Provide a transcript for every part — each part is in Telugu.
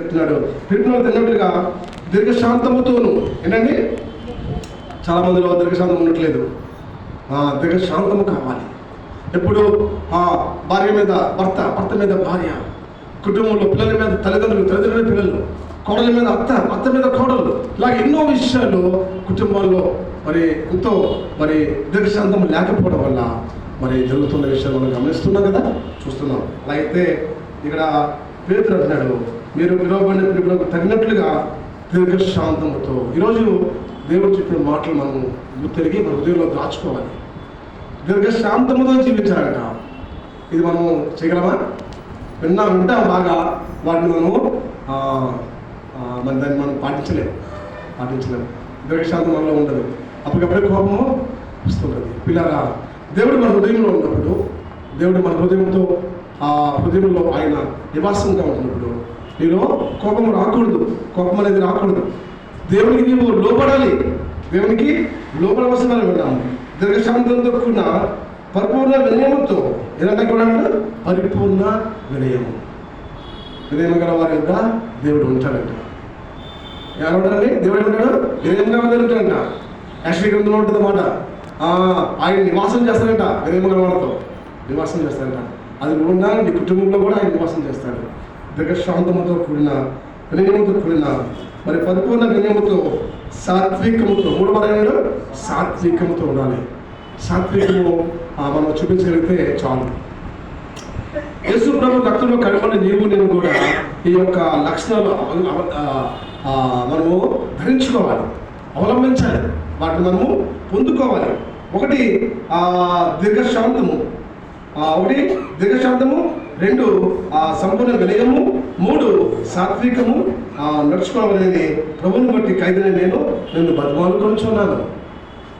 చెప్తున్నాడు. పిలుపులో తిన్నట్టుగా దీర్ఘశాంతముతోను. ఏంటండి? చాలా మందిలో దీర్ఘశాంతం ఉండట్లేదు. ఆ, దీర్ఘశాంతము కావాలి. ఎప్పుడు ఆ భార్య మీద భర్త భర్త మీద భార్య కుటుంబంలో పిల్లల మీద తల్లిదండ్రులు తల్లిదండ్రుల పిల్లలు కోడల మీద అత్త అత్త మీద కోడలు ఇలా ఎన్నో విషయాలు కుటుంబాల్లో మరి ఎంతో మరి దీర్ఘశాంతం లేకపోవడం వల్ల మరి జరుగుతున్న విషయాలు మనం గమనిస్తున్నాం కదా చూస్తున్నాం. అలా అయితే ఇక్కడ పేరు అంటున్నాడు మీరు పిలువబడిన పిలుపులకు తగినట్లుగా దీర్ఘశాంతముతో ఈరోజు దేవుడు చెప్పిన మాటలు మనం తిరిగి మన హృదయంలో దాచుకోవాలి. దీర్ఘశాంతముతో జీవించాలంట. ఇది మనం చేయగలమా? విన్నా వింటాం బాగా వాటిని మనము మన దాన్ని మనం పాటించలేము. పాటించలేము. దీర్ఘశాంతం మనలో ఉండదు. అప్పటికప్పుడే కోపము వస్తుంటుంది. పిల్లరా దేవుడు మన హృదయంలో ఉన్నప్పుడు దేవుడు మన హృదయంతో ఆ హృదయంలో ఆయన నివాసంగా ఉన్నప్పుడు నేను కోపం రాకూడదు. కోపం అనేది రాకూడదు. దేవునికి నీవు లోపడాలి దేవునికి లోపడవలసిన విన్నాము దీర్ఘశాంతంతో కూడిన పరిపూర్ణ వినయముతో ఎలాంటి కూడా పరిపూర్ణ వినయము. వినయం గల వారి యొక్క దేవుడు ఉంటాడంట. ఏమంటారండి దేవుడు ఉంటాడు వినయం గల ఉంటాడంట యాక్చువల్ గ్రంథంలో ఉంటుంది అన్నమాట ఆయన నివాసం చేస్తాడంట వినయం గల వారితో నివాసం చేస్తాడంట. అది కూడా నీ కుటుంబంలో కూడా ఆయన నివాసం చేస్తాడు. దీర్ఘశాంతముతో కూడిన వినయముతో కూడిన మరి పరిపూర్ణ వినయముతో సాత్వికముతో మూడు పదహారు సాత్వికముతో ఉండాలి. సాత్వికము మనం చూపించగలిగితే చాలు. యేసు ప్రభు రక్తంలో కడపడి నీవు నేను కూడా ఈ యొక్క లక్షణాలు మనము ధరించుకోవాలి. అవలంబించాలి. వాటిని మనము పొందుకోవాలి. ఒకటి దీర్ఘశాంతము. ఒకటి దీర్ఘశాంతము రెండు ఆ సంపూర్ణ వినయము. మూడు సాత్వికము. ఆ, నడుచుకోవాలనేది ప్రభుని బట్టి ఖైదనే నేను నేను బతిమాలుకొంచున్నాను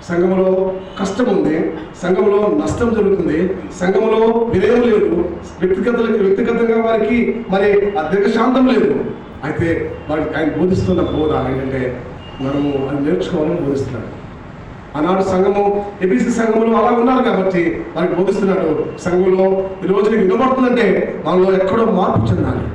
సంఘంలో కష్టం ఉంది సంఘంలో నష్టం జరుగుతుంది. సంఘంలో వినయం లేదు. వ్యక్తిగత వ్యక్తిగతంగా వారికి మరి ఆ దీర్ఘశాంతం లేదు. అయితే వారికి ఆయన బోధిస్తున్న బోధ ఏంటంటే మనము అది నేర్చుకోవాలని బోధిస్తున్నాడు. ఆనాడు సంఘము ఏపీసీ సంఘములు అలా ఉన్నారు కాబట్టి వారికి బోధిస్తున్నాడు సంఘంలో ఈ రోజు నీకు వినబడుతుందంటే మనలో ఎక్కడో మార్పు చెందాలి.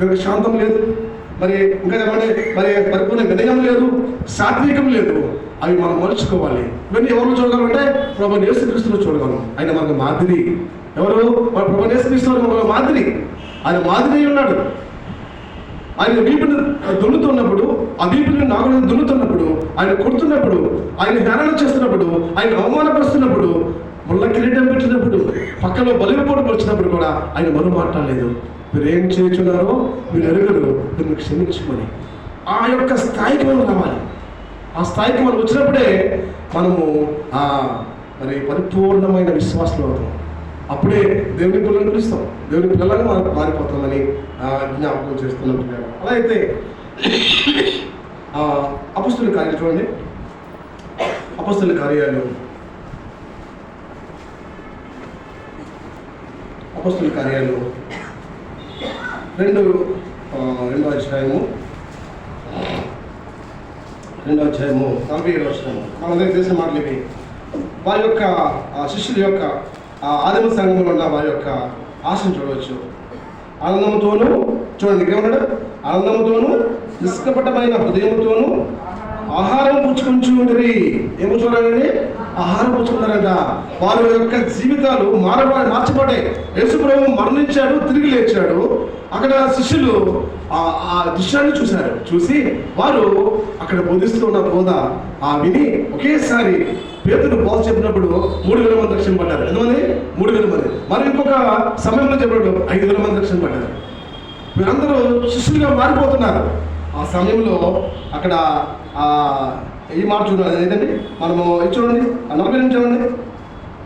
దీనికి శాంతం లేదు. మరి ఇంకా ఏమంటే మరి పరిపూర్ణ వినయం లేదు సాత్వికం లేదు. అవి మనం మలుచుకోవాలి. ఇవన్నీ ఎవరు చూడగలం అంటే ప్రభు యేసుక్రీస్తులో చూడగలం. ఆయన మనకు మాదిరి. ఎవరు? మన ప్రభు యేసుక్రీస్తు మనకు మాదిరి. ఆయన మాదిరి ఉన్నాడు. ఆయన వీపుని దున్నుతున్నప్పుడు ఆ వీపుని నాగుని దున్నుతున్నప్పుడు ఆయన కొడుతున్నప్పుడు ఆయన హేళన చేస్తున్నప్పుడు ఆయన అవమానపరుస్తున్నప్పుడు ముళ్ళ కిరీటం పెట్టినప్పుడు పక్కలో బలిపోటు వచ్చినప్పుడు కూడా ఆయన మరో మాట్లాడలేదు మీరు ఏం చేస్తున్నారో మీరు ఎరుగరు మీరు క్షమించుకొని. ఆ యొక్క స్థాయికి మనం రావాలి. ఆ స్థాయికి మనం వచ్చినప్పుడే మనము ఆ మరి పరిపూర్ణమైన విశ్వాసంలో అవుతాం. అప్పుడే దేవుని పిల్లలు పిలుస్తాం. దేవుని పిల్లలుగా మనం మారిపోతామని జ్ఞాపకం చేస్తున్నాం అలా అయితే అపస్తుల కార్యాలు చూడండి. అపస్తుల కార్యాలు. అపస్తుల కార్యాలు. రెండు రెండవ రెండో అధ్యాయము. రెండో అధ్యాయము నలభై ఏడు వచ్చినాము మనందరికి తెలిసిన మాటలు ఇవి వారి యొక్క శిష్యుల యొక్క ఆ ఆదిమ సంఘంలో ఉన్న వారి యొక్క ఆశను చూడవచ్చు. ఆనందంతోనూ చూడండి ఇక్కడ ఏమన్నాడు ఆనందంతోనూ నిష్కపటమైన హృదయంతోనూ ఆహారం పుచ్చుకుంటుండ్రి ఏమో చూడండి. ఆహారం పుచ్చుకున్నారంట వారి యొక్క జీవితాలు మారబడి మార్చబడ్డాయి యేసుప్రభు మరణించాడు తిరిగి లేచాడు. అక్కడ శిష్యులు ఆ ఆ దృశ్యాన్ని చూశారు. చూసి వారు అక్కడ బోధిస్తున్న బోధ ఆ విని ఒకేసారి పేదలు బోధ చెప్పినప్పుడు మూడు వేల మంది రక్షణ పడ్డారు ఎంతమంది? మూడు వేల మంది. మరి ఇంకొక సమయంలో చెప్పడం ఐదు వేల మంది రక్షణ పడ్డారు. వీరందరూ శిష్యులుగా మారిపోతున్నారు. ఆ సమయంలో అక్కడ ఏ ఈ మాట చూడాలి ఏంటంటే మనము ఇది చూడండి నలభై నుంచి చూడండి.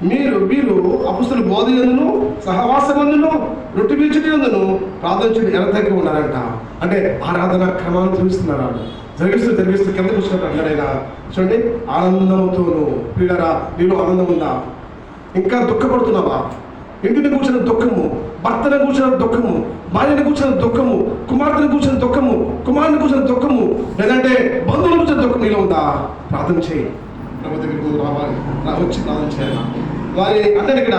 మీరు మీరు అపుస్తులు బోధ ఎందును సహవాసమందును రొట్టి పీచుటి ఎందును ప్రార్థించుడు ఎలా దగ్గర ఉన్నారంట? అంటే ఆరాధన క్రమాన్ని చూపిస్తున్నారు వాళ్ళు. జరిగిస్తూ జరిగిస్తూ కిందకు వచ్చినట్టు అంటాడు చూడండి ఆనందంతోను పీడరా నీలో ఆనందం ఉందా? ఇంకా దుఃఖపడుతున్నావా? ఇంటిని కూర్చున్న దుఃఖము భర్తను కూర్చున్న దుఃఖము భార్యను కూర్చున్న దుఃఖము కుమార్తెను కూర్చున్న దుఃఖము కుమారుని కూర్చున్న దుఃఖము లేదంటే బంధువులు కూర్చున్న దుఃఖం నీలో ఉందా? ప్రార్థన చేయి. ప్రభు దగ్గరికి రావాలి. వచ్చి ప్రార్థన చేయాలి? వారి అందరి ఇక్కడ